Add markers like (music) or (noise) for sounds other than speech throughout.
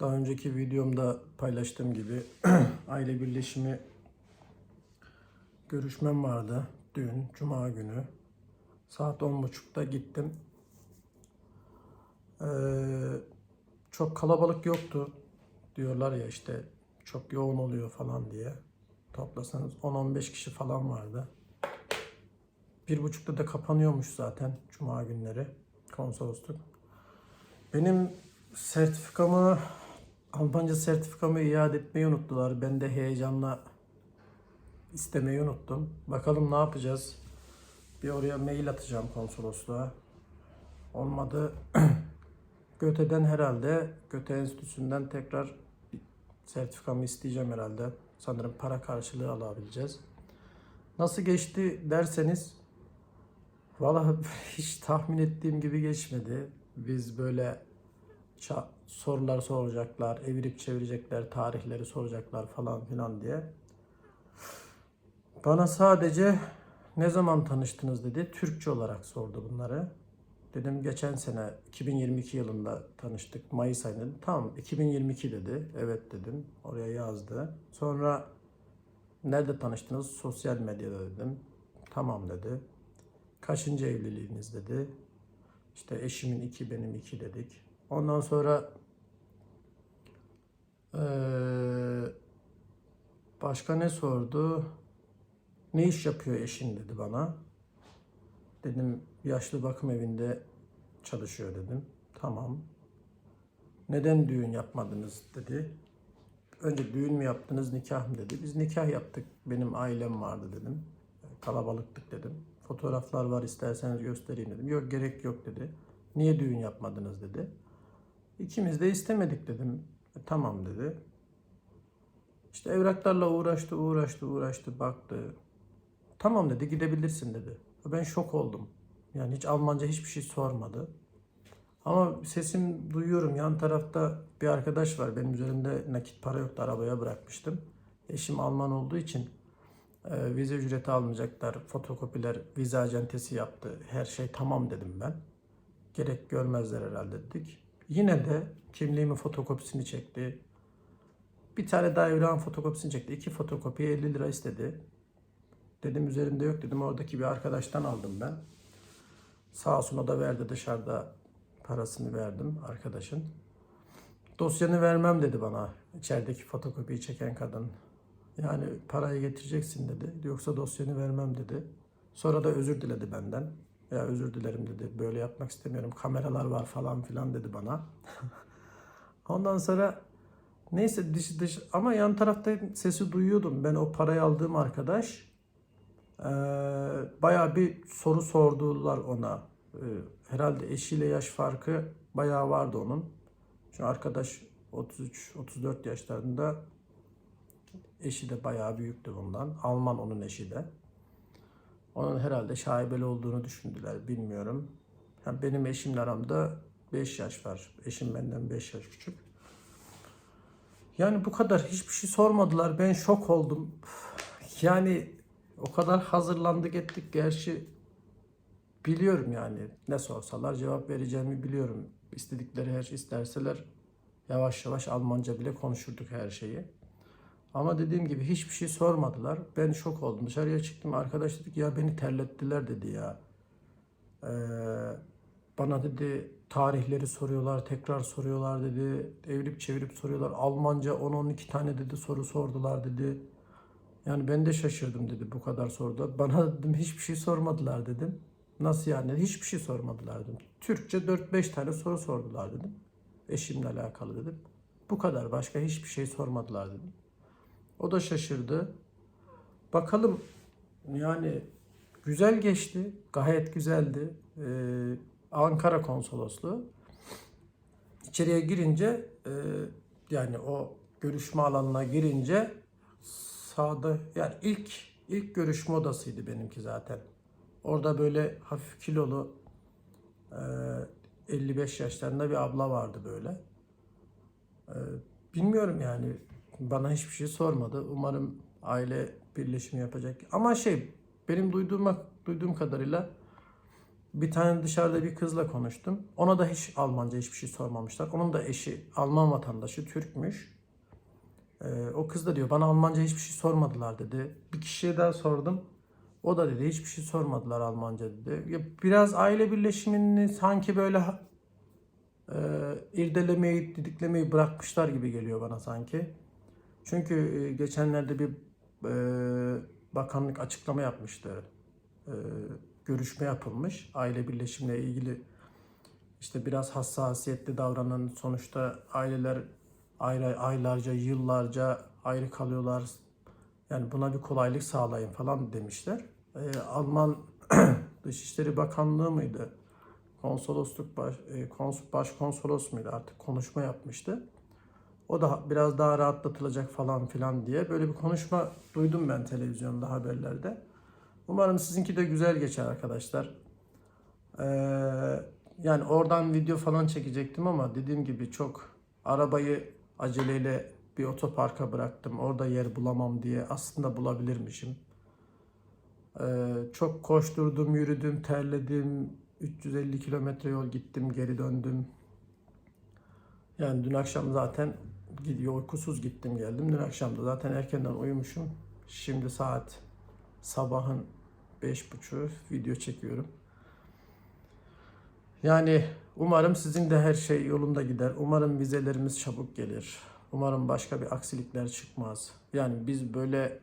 Daha önceki videomda paylaştığım gibi (clears throat) aile birleşimi görüşmem vardı. Dün Cuma günü saat 10.30'da gittim. Ee, çok kalabalık yoktu. Diyorlar ya işte çok yoğun oluyor falan diye. Toplasanız 10-15 kişi falan vardı. Bir buçukta da kapanıyormuş zaten Cuma günleri konsolosluk. Benim sertifikamı, Almanca sertifikamı iade etmeyi unuttular. Ben de heyecanla istemeyi unuttum. Bakalım ne yapacağız? Bir oraya mail atacağım konsolosluğa. Olmadı (clears throat) Göte'den herhalde, Göte Enstitüsü'nden tekrar sertifikamı isteyeceğim herhalde. Sanırım para karşılığı alabileceğiz. Nasıl geçti derseniz Valla (laughs) hiç tahmin ettiğim gibi geçmedi. Biz böyle sorular soracaklar, evirip çevirecekler, tarihleri soracaklar falan filan diye. Bana sadece ne zaman tanıştınız dedi. Türkçe olarak sordu bunları. Dedim geçen sene 2022 yılında tanıştık. Mayıs ayında. Dedim. Tamam 2022 dedi. Evet dedim. Oraya yazdı. Sonra nerede tanıştınız? Sosyal medyada dedim. Tamam dedi. Kaçıncı evliliğiniz dedi. İşte eşimin iki benim iki dedik. Ondan sonra eee, başka ne sordu? Ne iş yapıyor eşin dedi bana. Dedim yaşlı bakım evinde çalışıyor dedim. Tamam. Neden düğün yapmadınız dedi. Önce düğün mü yaptınız nikah mı dedi. Biz nikah yaptık. Benim ailem vardı dedim. Kalabalıktık dedim. Fotoğraflar var isterseniz göstereyim dedim. Yok gerek yok dedi. Niye düğün yapmadınız dedi. İkimiz de istemedik dedim. E, tamam dedi. İşte evraklarla uğraştı, uğraştı, uğraştı, baktı. Tamam dedi, gidebilirsin dedi. Ben şok oldum. Yani hiç Almanca hiçbir şey sormadı. Ama sesim duyuyorum. Yan tarafta bir arkadaş var. Benim üzerimde nakit para yoktu. Arabaya bırakmıştım. Eşim Alman olduğu için e, vize ücreti almayacaklar. Fotokopiler, vize acentesi yaptı. Her şey tamam dedim ben. Gerek görmezler herhalde dedik. Yine de kimliğimin fotokopisini çekti. Bir tane daha evrakın fotokopisini çekti. İki fotokopiye 50 lira istedi. Dedim üzerimde yok dedim. Oradaki bir arkadaştan aldım ben. Sağ olsun o da verdi dışarıda parasını verdim arkadaşın. Dosyanı vermem dedi bana içerideki fotokopiyi çeken kadın. Yani parayı getireceksin dedi. Yoksa dosyanı vermem dedi. Sonra da özür diledi benden. Ya özür dilerim dedi. Böyle yapmak istemiyorum. Kameralar var falan filan dedi bana. (laughs) Ondan sonra neyse dış dış ama yan tarafta sesi duyuyordum. Ben o parayı aldığım arkadaş ee, bayağı bir soru sordular ona. Ee, herhalde eşiyle yaş farkı bayağı vardı onun. Şu arkadaş 33-34 yaşlarında. Eşi de bayağı büyüktü bundan. Alman onun eşi de. Onun herhalde şaibeli olduğunu düşündüler. Bilmiyorum. Ha, benim eşimle aramda 5 yaş var. Eşim benden 5 yaş küçük. Yani bu kadar hiçbir şey sormadılar. Ben şok oldum. Yani o kadar hazırlandık ettik. Gerçi biliyorum yani ne sorsalar cevap vereceğimi biliyorum. İstedikleri her şey isterseler yavaş yavaş Almanca bile konuşurduk her şeyi. Ama dediğim gibi hiçbir şey sormadılar. Ben şok oldum. Dışarıya çıktım. Arkadaş dedi ki ya beni terlettiler dedi ya. Ee, bana dedi tarihleri soruyorlar, tekrar soruyorlar dedi. Evirip çevirip soruyorlar. Almanca 10-12 tane dedi soru sordular dedi. Yani ben de şaşırdım dedi bu kadar soruda. Bana (laughs) dedim hiçbir şey sormadılar dedim. Nasıl yani? Hiçbir şey sormadılar dedim. Türkçe 4-5 tane soru sordular dedim. Eşimle alakalı dedim. Bu kadar. Başka hiçbir şey sormadılar dedim. O da şaşırdı. Bakalım yani güzel geçti. Gayet güzeldi. Ee, Ankara konsolosluğu. İçeriye girince e, yani o görüşme alanına girince sağda yani ilk ilk görüşme odasıydı benimki zaten. Orada böyle hafif kilolu e, 55 yaşlarında bir abla vardı böyle. E, bilmiyorum yani bana hiçbir şey sormadı. Umarım aile birleşimi yapacak. Ama şey benim duyduğum duyduğum kadarıyla Bir tane dışarıda bir kızla konuştum. Ona da hiç Almanca hiçbir şey sormamışlar. Onun da eşi Alman vatandaşı, Türkmüş. Ee, o kız da diyor bana Almanca hiçbir şey sormadılar dedi. Bir kişiye daha sordum. O da dedi hiçbir şey sormadılar Almanca dedi. Ya biraz aile birleşimini sanki böyle e, irdelemeyi, didiklemeyi bırakmışlar gibi geliyor bana sanki. Çünkü e, geçenlerde bir e, bakanlık açıklama yapmıştı. E, görüşme yapılmış. Aile birleşimle ilgili işte biraz hassasiyetli davranan sonuçta aileler ayrı aylarca, yıllarca ayrı kalıyorlar. Yani buna bir kolaylık sağlayın falan demişler. Alman (clears throat) Dışişleri Bakanlığı mıydı? Konsolosluk baş, e, kons- başkonsolos muydu artık konuşma yapmıştı. O da biraz daha rahatlatılacak falan filan diye böyle bir konuşma duydum ben televizyonda haberlerde. Umarım sizinki de güzel geçer arkadaşlar. Ee, yani oradan video falan çekecektim ama dediğim gibi çok arabayı aceleyle bir otoparka bıraktım. Orada yer bulamam diye aslında bulabilirmişim. Ee, çok koşturdum, yürüdüm, terledim. 350 kilometre yol gittim, geri döndüm. Yani dün akşam zaten gidiyor uykusuz gittim geldim. Dün akşam da zaten erkenden uyumuşum. Şimdi saat sabahın beş buçuğu video çekiyorum. Yani umarım sizin de her şey yolunda gider. Umarım vizelerimiz çabuk gelir. Umarım başka bir aksilikler çıkmaz. Yani biz böyle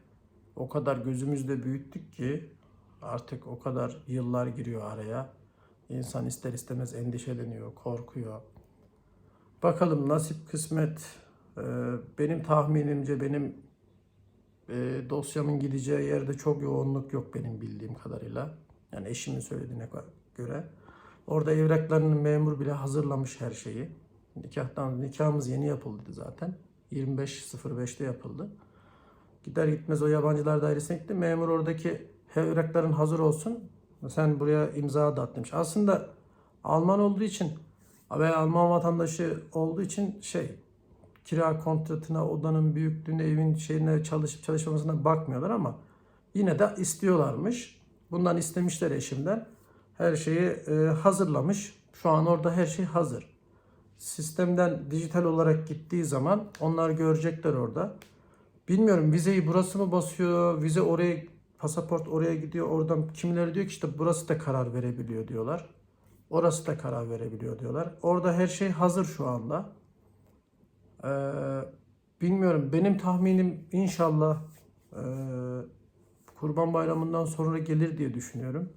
o kadar gözümüzde büyüttük ki artık o kadar yıllar giriyor araya. İnsan ister istemez endişeleniyor, korkuyor. Bakalım nasip kısmet. Ee, Benim tahminimce benim e, dosyamın gideceği yerde çok yoğunluk yok benim bildiğim kadarıyla. Yani eşimin söylediğine göre. Orada evraklarını memur bile hazırlamış her şeyi. Nikahtan nikahımız yeni yapıldı zaten. 25.05'te yapıldı. Gider gitmez o yabancılar dairesine gitti. Memur oradaki evrakların hazır olsun. Sen buraya imza da at demiş. Aslında Alman olduğu için veya Alman vatandaşı olduğu için şey kira kontratına, odanın büyüklüğüne, evin şeyine çalışıp çalışmamasına bakmıyorlar ama yine de istiyorlarmış. Bundan istemişler eşimden. Her şeyi e, hazırlamış. Şu an orada her şey hazır. Sistemden dijital olarak gittiği zaman onlar görecekler orada. Bilmiyorum vizeyi burası mı basıyor, vize oraya, pasaport oraya gidiyor. Oradan kimileri diyor ki işte burası da karar verebiliyor diyorlar. Orası da karar verebiliyor diyorlar. Orada her şey hazır şu anda. Ee, bilmiyorum. Benim tahminim inşallah e, Kurban Bayramı'ndan sonra gelir diye düşünüyorum.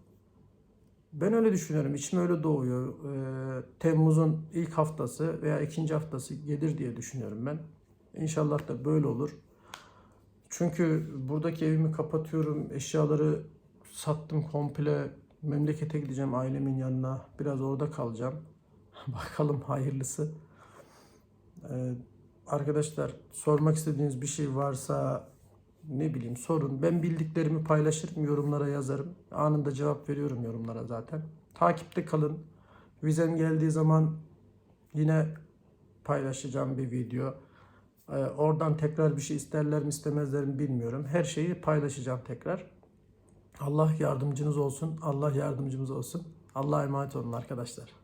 Ben öyle düşünüyorum. İçim öyle doğuyor. Ee, Temmuz'un ilk haftası veya ikinci haftası gelir diye düşünüyorum ben. İnşallah da böyle olur. Çünkü buradaki evimi kapatıyorum. Eşyaları sattım komple. Memlekete gideceğim ailemin yanına. Biraz orada kalacağım. (laughs) Bakalım hayırlısı. Ee, arkadaşlar sormak istediğiniz bir şey varsa ne bileyim sorun. Ben bildiklerimi paylaşırım, yorumlara yazarım. Anında cevap veriyorum yorumlara zaten. Takipte kalın. Vizem geldiği zaman yine paylaşacağım bir video. Ee, oradan tekrar bir şey isterler mi istemezler mi bilmiyorum. Her şeyi paylaşacağım tekrar. Allah yardımcınız olsun. Allah yardımcımız olsun. Allah'a emanet olun arkadaşlar.